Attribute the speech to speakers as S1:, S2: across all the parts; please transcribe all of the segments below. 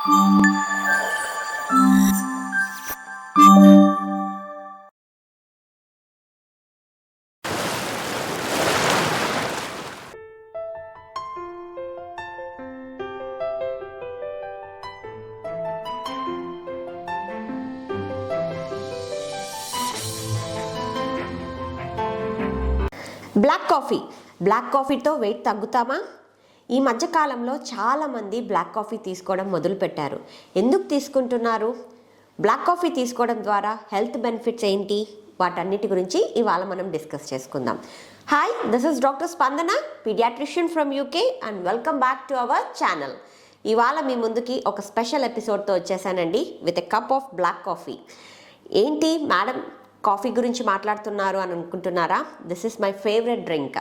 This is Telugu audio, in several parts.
S1: బ్లాక్ కాఫీ బ్లాక్ కాఫీతో వెయిట్ తగ్గుతామా? ఈ మధ్యకాలంలో చాలామంది బ్లాక్ కాఫీ తీసుకోవడం మొదలుపెట్టారు. ఎందుకు తీసుకుంటున్నారు? బ్లాక్ కాఫీ తీసుకోవడం ద్వారా హెల్త్ బెనిఫిట్స్ ఏంటి? వాటన్నిటి గురించి ఇవాళ మనం డిస్కస్ చేసుకుందాం. Hi this is doctor Spandana paediatrician from UK and welcome back to our channel. ఇవాళ మీ ముందుకి ఒక స్పెషల్ ఎపిసోడ్తో వచ్చేసానండి with a cup of black coffee. ఏంటి? మేడం కాఫీ గురించి మాట్లాడుతున్నారు అని అనుకుంటున్నారా? This is my favourite drink.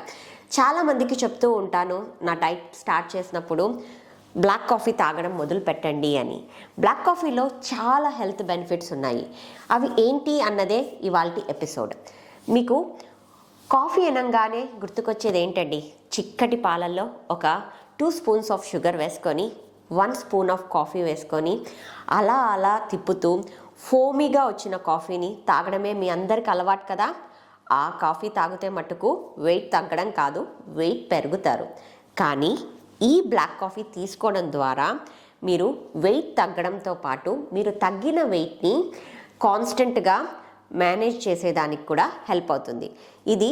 S1: చాలామందికి చెప్తూ ఉంటాను నా డైట్ స్టార్ట్ చేసినప్పుడు బ్లాక్ కాఫీ తాగడం మొదలు పెట్టండి అని. బ్లాక్ కాఫీలో చాలా హెల్త్ బెనిఫిట్స్ ఉన్నాయి. అవి ఏంటి అన్నదే ఇవాళ ఎపిసోడ్. మీకు కాఫీ అనగానే గుర్తుకొచ్చేది ఏంటండి? చిక్కటి పాలల్లో ఒక టూ స్పూన్స్ ఆఫ్ షుగర్ వేసుకొని వన్ స్పూన్ ఆఫ్ కాఫీ వేసుకొని అలా అలా తిప్పుతూ ఫోమీగా వచ్చిన కాఫీని తాగడమే మీ అందరికి అలవాటు కదా? ఆ కాఫీ తాగితే మటుకు వెయిట్ తగ్గడం కాదు వెయిట్ పెరుగుతారు. కానీ ఈ బ్లాక్ కాఫీ తీసుకోవడం ద్వారా మీరు వెయిట్ తగ్గడంతో పాటు మీరు తగ్గిన వెయిట్ని కాన్స్టెంట్గా మేనేజ్ చేసేదానికి కూడా హెల్ప్ అవుతుంది. ఇది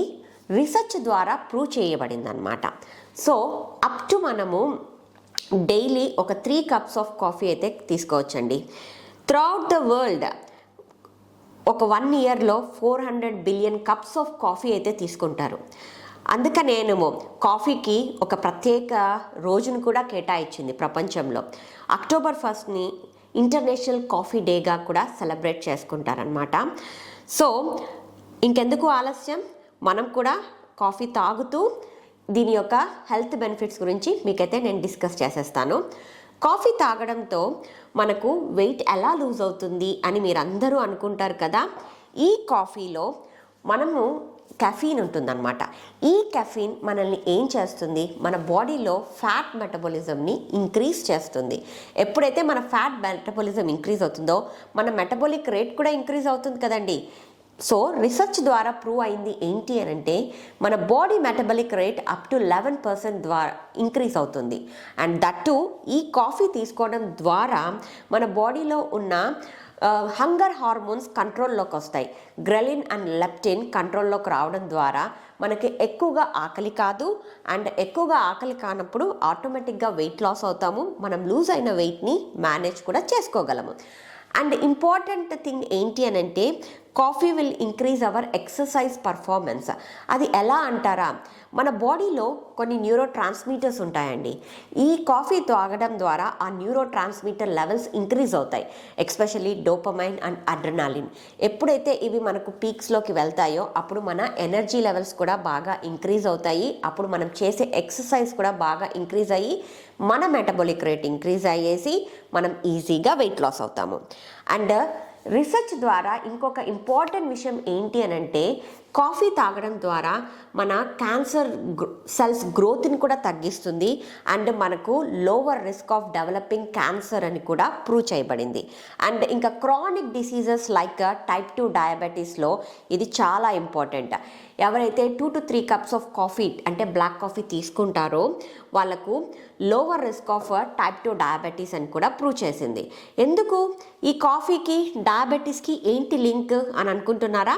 S1: రీసెర్చ్ ద్వారా ప్రూవ్ చేయబడింది అనమాట సో అప్ టు మనము డైలీ ఒక త్రీ కప్స్ ఆఫ్ కాఫీ అయితే తీసుకోవచ్చండి. త్రూఅవుట్ ద వరల్డ్ ఒక వన్ ఇయర్లో four hundred billion cups of coffee అయితే తీసుకుంటారు. అందుకనే నేను కాఫీకి ఒక ప్రత్యేక రోజును కూడా కేటాయించింది ప్రపంచంలో. అక్టోబర్ ఫస్ట్ని ఇంటర్నేషనల్ కాఫీ డేగా కూడా సెలబ్రేట్ చేసుకుంటారనమాట సో ఇంకెందుకు ఆలస్యం? మనం కూడా కాఫీ తాగుతూ దీని యొక్క హెల్త్ బెనిఫిట్స్ గురించి మీకైతే నేను డిస్కస్ చేసేస్తాను. కాఫీ తాగడంతో మనకు వెయిట్ ఎలా లూజ్ అవుతుంది అని మీరు అందరూ అనుకుంటారు కదా? ఈ కాఫీలో మనము కెఫీన్ ఉంటుందన్నమాట. ఈ కెఫీన్ మనల్ని ఏం చేస్తుంది? మన బాడీలో ఫ్యాట్ మెటబాలిజంని ఇంక్రీజ్ చేస్తుంది. ఎప్పుడైతే మన ఫ్యాట్ మెటబాలిజం ఇంక్రీజ్ అవుతుందో మన మెటబాలిక్ రేట్ కూడా ఇంక్రీజ్ అవుతుంది కదండి. సో రీసెర్చ్ ద్వారా ప్రూవ్ అయింది ఏంటి అని అంటే మన body metabolic rate up to eleven percent ద్వారా ఇంక్రీజ్ అవుతుంది. అండ్ దట్టు ఈ కాఫీ తీసుకోవడం ద్వారా మన బాడీలో ఉన్న హంగర్ హార్మోన్స్ కంట్రోల్లోకి వస్తాయి. గ్రెలిన్ అండ్ లెప్టిన్ కంట్రోల్లోకి రావడం ద్వారా మనకి ఎక్కువగా ఆకలి కాదు. అండ్ ఎక్కువగా ఆకలి కానప్పుడు ఆటోమేటిక్గా వెయిట్ లాస్ అవుతాము. మనం లూజ్ అయిన వెయిట్ని మేనేజ్ కూడా చేసుకోగలము. అండ్ ఇంపార్టెంట్ థింగ్ ఏంటి అని అంటే coffee will increase our exercise performance అది ఎలా అంటారా? మన బాడీలో కొన్ని న్యూరో ట్రాన్స్మీటర్స్ ఉంటాయండి. ఈ కాఫీ తాగడం ద్వారా ఆ న్యూరో ట్రాన్స్మీటర్ లెవెల్స్ ఇంక్రీజ్ అవుతాయి. ఎక్స్పెషల్లీ డోపమైన్ అండ్ అడ్రనాలిన్ ఎప్పుడైతే ఇవి మనకు పీక్స్లోకి వెళ్తాయో అప్పుడు మన ఎనర్జీ లెవెల్స్ కూడా బాగా ఇంక్రీజ్ అవుతాయి. అప్పుడు మనం చేసే ఎక్సర్సైజ్ కూడా బాగా ఇంక్రీజ్ అయ్యి మన మెటబాలిక్ రేట్ ఇంక్రీజ్ అయ్యేసి మనం ఈజీగా వెయిట్ లాస్ అవుతాము. అండ్ రీసెర్చ్ ద్వారా ఇంకొక ఇంపార్టెంట్ విషయం ఏంటి అని అంటే కాఫీ తాగడం ద్వారా మన క్యాన్సర్ సెల్స్ గ్రోత్ని కూడా తగ్గిస్తుంది అండ్ మనకు lower risk of developing cancer అని కూడా ప్రూవ్ చేయబడింది. అండ్ ఇంకా chronic diseases like type two డయాబెటీస్లో ఇది చాలా ఇంపార్టెంట్. ఎవరైతే two to three cups of coffee అంటే బ్లాక్ కాఫీ తీసుకుంటారో వాళ్ళకు lower risk of type two diabetes అని కూడా ప్రూవ్ చేసింది. ఎందుకు? ఈ కాఫీకి డయాబెటీస్కి ఏంటి లింక్ అని అనుకుంటున్నారా?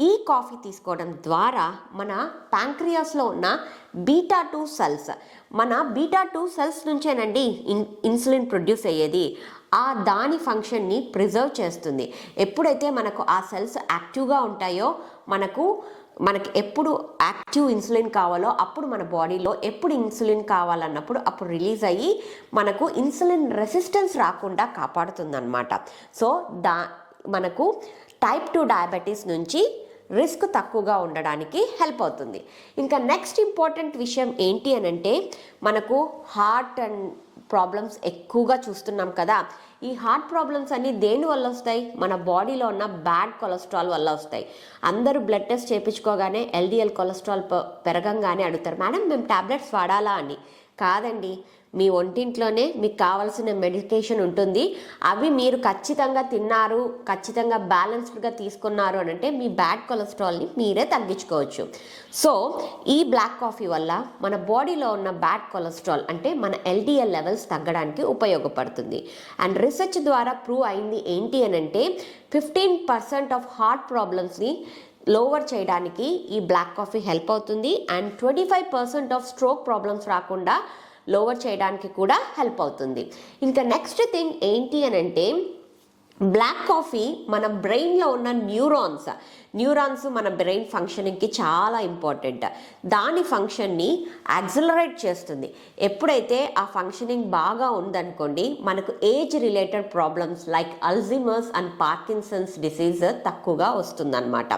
S1: ఈ కాఫీ తీసుకోవడం ద్వారా మన ప్యాంక్రియాస్లో ఉన్న బీటా టూ సెల్స్ మన బీటా టూ సెల్స్ నుంచేనండి ఇన్ ఇన్సులిన్ ప్రొడ్యూస్ అయ్యేది. ఆ దాని ఫంక్షన్ని ప్రిజర్వ్ చేస్తుంది. ఎప్పుడైతే మనకు ఆ సెల్స్ యాక్టివ్గా ఉంటాయో మనకు మనకి ఎప్పుడు యాక్టివ్ ఇన్సులిన్ కావాలో అప్పుడు మన బాడీలో ఎప్పుడు ఇన్సులిన్ కావాలన్నప్పుడు అప్పుడు రిలీజ్ అయ్యి మనకు ఇన్సులిన్ రెసిస్టెన్స్ రాకుండా కాపాడుతుందన్నమాట. సో దా మనకు టైప్ టూ డయాబెటీస్ నుంచి రిస్క్ తక్కువగా ఉండడానికి హెల్ప్ అవుతుంది. ఇంకా నెక్స్ట్ ఇంపార్టెంట్ విషయం ఏంటి అని అంటే మనకు హార్ట్ అండ్ ప్రాబ్లమ్స్ ఎక్కువగా చూస్తున్నాం కదా. ఈ హార్ట్ ప్రాబ్లమ్స్ అన్నీ దేని వల్ల వస్తాయి? మన బాడీలో ఉన్న బ్యాడ్ కొలెస్ట్రాల్ వల్ల వస్తాయి. అందరూ బ్లడ్ టెస్ట్ చేయించుకోగానే ఎల్డిఎల్ కొలెస్ట్రాల్ పెరగంగానే అడుగుతారు మేడం మేము టాబ్లెట్స్ వాడాలా? అని. కాదండి. మీ ఒంటింట్లోనే మీకు కావాల్సిన మెడికేషన్ ఉంటుంది. అవి మీరు ఖచ్చితంగా తిన్నారు ఖచ్చితంగా బ్యాలెన్స్డ్గా తీసుకున్నారు అని అంటే మీ బ్యాడ్ కొలెస్ట్రాల్ని మీరే తగ్గించుకోవచ్చు. సో ఈ బ్లాక్ కాఫీ వల్ల మన బాడీలో ఉన్న బ్యాడ్ కొలెస్ట్రాల్ అంటే మన ఎల్డిఎల్ లెవెల్స్ తగ్గడానికి ఉపయోగపడుతుంది. అండ్ రీసెర్చ్ ద్వారా ప్రూవ్ అయింది ఏంటి అని అంటే ఫిఫ్టీన్ పర్సెంట్ ఆఫ్ హార్ట్ ప్రాబ్లమ్స్ని లోవర్ చేయడానికి ఈ బ్లాక్ కాఫీ హెల్ప్ అవుతుంది and twenty five percent of stroke problems రాకుండా లోవర్ చేయడానికి కూడా హెల్ప్ అవుతుంది. ఇంకా నెక్స్ట్ థింగ్ ఏంటి అని అంటే బ్లాక్ కాఫీ మన బ్రెయిన్లో ఉన్న న్యూరాన్స్ న్యూరాన్స్ మన బ్రెయిన్ ఫంక్షనింగ్కి చాలా ఇంపార్టెంట్ దాని ఫంక్షన్ని యాక్సిలరేట్ చేస్తుంది. ఎప్పుడైతే ఆ ఫంక్షనింగ్ బాగా ఉందనుకోండి మనకు age related problems like Alzheimer's and Parkinson's disease తక్కువగా వస్తుందన్నమాట.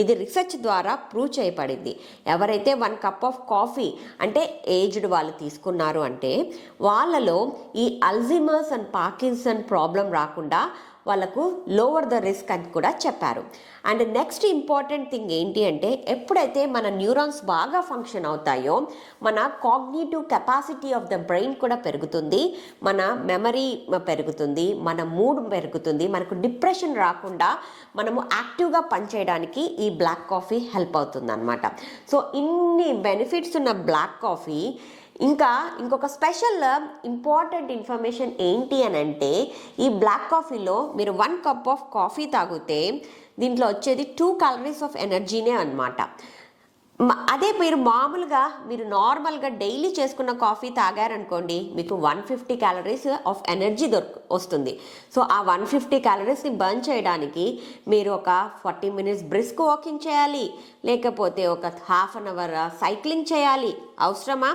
S1: ఇది రీసెర్చ్ ద్వారా ప్రూవ్ చేయబడింది. ఎవరైతే వన్ కప్ ఆఫ్ కాఫీ అంటే ఏజ్డ్ వాళ్ళు తీసుకున్నారు అంటే వాళ్ళలో ఈ అల్జిమర్స్ అండ్ పార్కిన్సన్ ప్రాబ్లం రాకుండా వాళ్ళకు లోవర్ ద రిస్క్ అని కూడా చెప్పారు. అండ్ నెక్స్ట్ ఇంపార్టెంట్ థింగ్ ఏంటి అంటే ఎప్పుడైతే మన న్యూరాన్స్ బాగా ఫంక్షన్ అవుతాయో మన cognitive capacity of the brain కూడా పెరుగుతుంది మన మెమరీ పెరుగుతుంది మన మూడ్ పెరుగుతుంది మనకు డిప్రెషన్ రాకుండా మనము యాక్టివ్గా పనిచేయడానికి ఈ బ్లాక్ కాఫీ హెల్ప్ అవుతుంది అనమాట సో ఇన్ని బెనిఫిట్స్ ఉన్న బ్లాక్ కాఫీ ఇంకా ఇంకొక స్పెషల్ ఇంపార్టెంట్ ఇన్ఫర్మేషన్ ఏంటి అని అంటే ఈ బ్లాక్ కాఫీలో మీరు వన్ కప్ ఆఫ్ కాఫీ తాగితే దీంట్లో వచ్చేది టూ క్యాలరీస్ ఆఫ్ ఎనర్జీనే అనమాట అదే మీరు మామూలుగా మీరు నార్మల్గా డైలీ చేసుకున్న కాఫీ తాగారనుకోండి మీకు one fifty calories of energy దొరుకు వస్తుంది. సో ఆ వన్ ఫిఫ్టీ క్యాలరీస్ని బర్న్ చేయడానికి మీరు ఒక ఫార్టీ మినిట్స్ బ్రిస్క్ వాకింగ్ చేయాలి లేకపోతే ఒక హాఫ్ అన్ అవర్ సైక్లింగ్ చేయాలి. అవసరమా?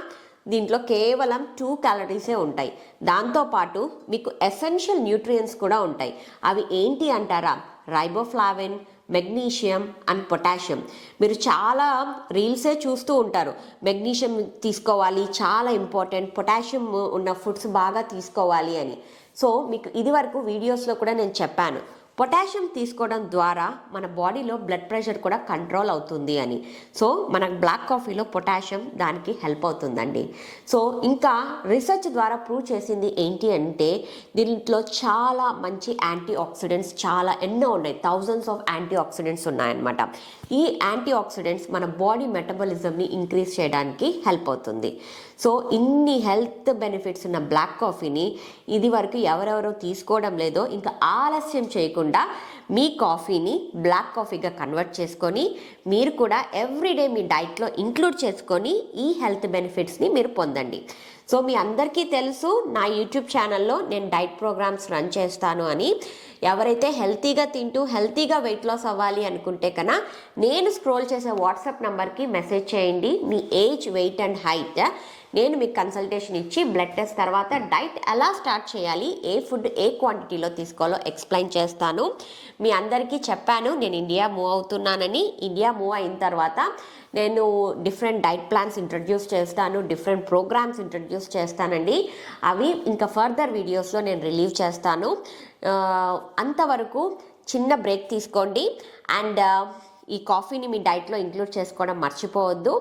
S1: దీంట్లో కేవలం టూ క్యాలరీసే ఉంటాయి. దాంతోపాటు మీకు ఎసెన్షియల్ న్యూట్రియంట్స్ కూడా ఉంటాయి. అవి ఏంటి అంటారా? రైబోఫ్లావిన్ మెగ్నీషియం అండ్ పొటాషియం మీరు చాలా రీల్సే చూస్తూ ఉంటారు. మెగ్నీషియం తీసుకోవాలి చాలా ఇంపార్టెంట్ పొటాషియం ఉన్న ఫుడ్స్ బాగా తీసుకోవాలి అని. సో మీకు ఇది వరకు వీడియోస్లో కూడా నేను చెప్పాను. పొటాషియం తీసుకోవడం ద్వారా మన బాడీలో బ్లడ్ ప్రెషర్ కూడా కంట్రోల్ అవుతుంది అని. సో మన బ్లాక్ కాఫీలో పొటాషియం దానికి హెల్ప్ అవుతుందండి. సో ఇంకా రీసెర్చ్ ద్వారా ప్రూవ్ చేసింది ఏంటి అంటే దీంట్లో చాలా మంచి యాంటీ ఆక్సిడెంట్స్ చాలా ఎన్నో ఉన్నాయి. థౌజండ్స్ ఆఫ్ యాంటీ ఆక్సిడెంట్స్ ఉన్నాయన్నమాట. ఈ యాంటీ ఆక్సిడెంట్స్ మన బాడీ మెటబాలిజంని ఇంక్రీజ్ చేయడానికి హెల్ప్ అవుతుంది. సో ఇన్ని హెల్త్ బెనిఫిట్స్ ఉన్న బ్లాక్ కాఫీని ఇది వరకు ఎవరెవరో తీసుకోవడం లేదో ఇంకా ఆలస్యం చేయకుండా మీ కాఫీని బ్లాక్ కాఫీగా కన్వర్ట్ చేసుకొని మీరు కూడా ఎవ్రీడే మీ డైట్లో ఇంక్లూడ్ చేసుకొని ఈ హెల్త్ బెనిఫిట్స్ని మీరు పొందండి. సో మీ అందరికీ తెలుసు నా యూట్యూబ్ ఛానల్లో నేను డైట్ ప్రోగ్రామ్స్ రన్ చేస్తాను అని. ఎవరైతే హెల్తీగా తింటూ హెల్తీగా వెయిట్ లాస్ అవ్వాలి అనుకుంటే కన్నా నేను స్క్రోల్ చేసే వాట్సాప్ నెంబర్కి మెసేజ్ చేయండి. మీ ఏజ్ వెయిట్ అండ్ హైట్. నేను మీకు కన్సల్టేషన్ ఇచ్చి బ్లడ్ టెస్ట్ తర్వాత డైట్ ఎలా స్టార్ట్ చేయాలి ఏ ఫుడ్ ఏ క్వాంటిటీలో తీసుకోవాలో ఎక్స్ప్లెయిన్ చేస్తాను. మీ అందరికీ చెప్పాను నేను ఇండియా మూవ్ అవుతున్నానని. ఇండియా మూవ్ అయిన తర్వాత నేను డిఫరెంట్ డైట్ ప్లాన్స్ ఇంట్రడ్యూస్ చేస్తాను డిఫరెంట్ ప్రోగ్రామ్స్ ఇంట్రడ్యూస్ చేస్తానండి. అవి ఇంకా ఫర్దర్ వీడియోస్లో నేను రిలీవ్ చేస్తాను. అంతవరకు చిన్న బ్రేక్ తీసుకోండి. అండ్ ఈ కాఫీని మీ డైట్లో ఇంక్లూడ్ చేసుకోవడం మర్చిపోవద్దు.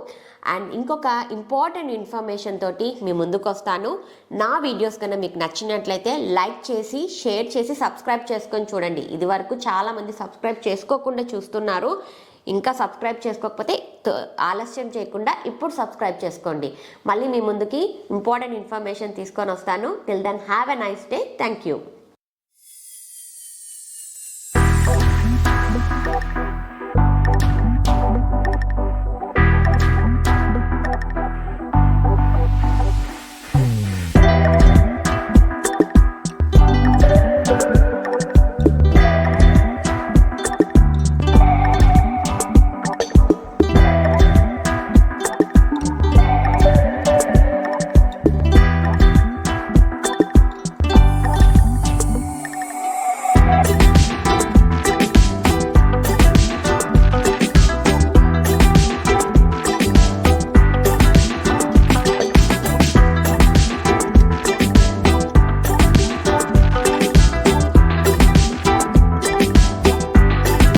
S1: అండ్ ఇంకొక ఇంపార్టెంట్ ఇన్ఫర్మేషన్ తోటి మీ ముందుకు వస్తాను నా వీడియోస్ కన్నా మీకు నచ్చినట్లయితే లైక్ చేసి షేర్ చేసి సబ్స్క్రైబ్ చేసుకొని చూడండి. ఇది వరకు చాలామంది సబ్స్క్రైబ్ చేసుకోకుండా చూస్తున్నారు. ఇంకా సబ్స్క్రైబ్ చేసుకోకపోతే ఆలస్యం చేయకుండా ఇప్పుడు సబ్స్క్రైబ్ చేసుకోండి. మళ్ళీ మీ ముందుకి ఇంపార్టెంట్ ఇన్ఫర్మేషన్ తీసుకొని వస్తాను. Till then have a nice day thank you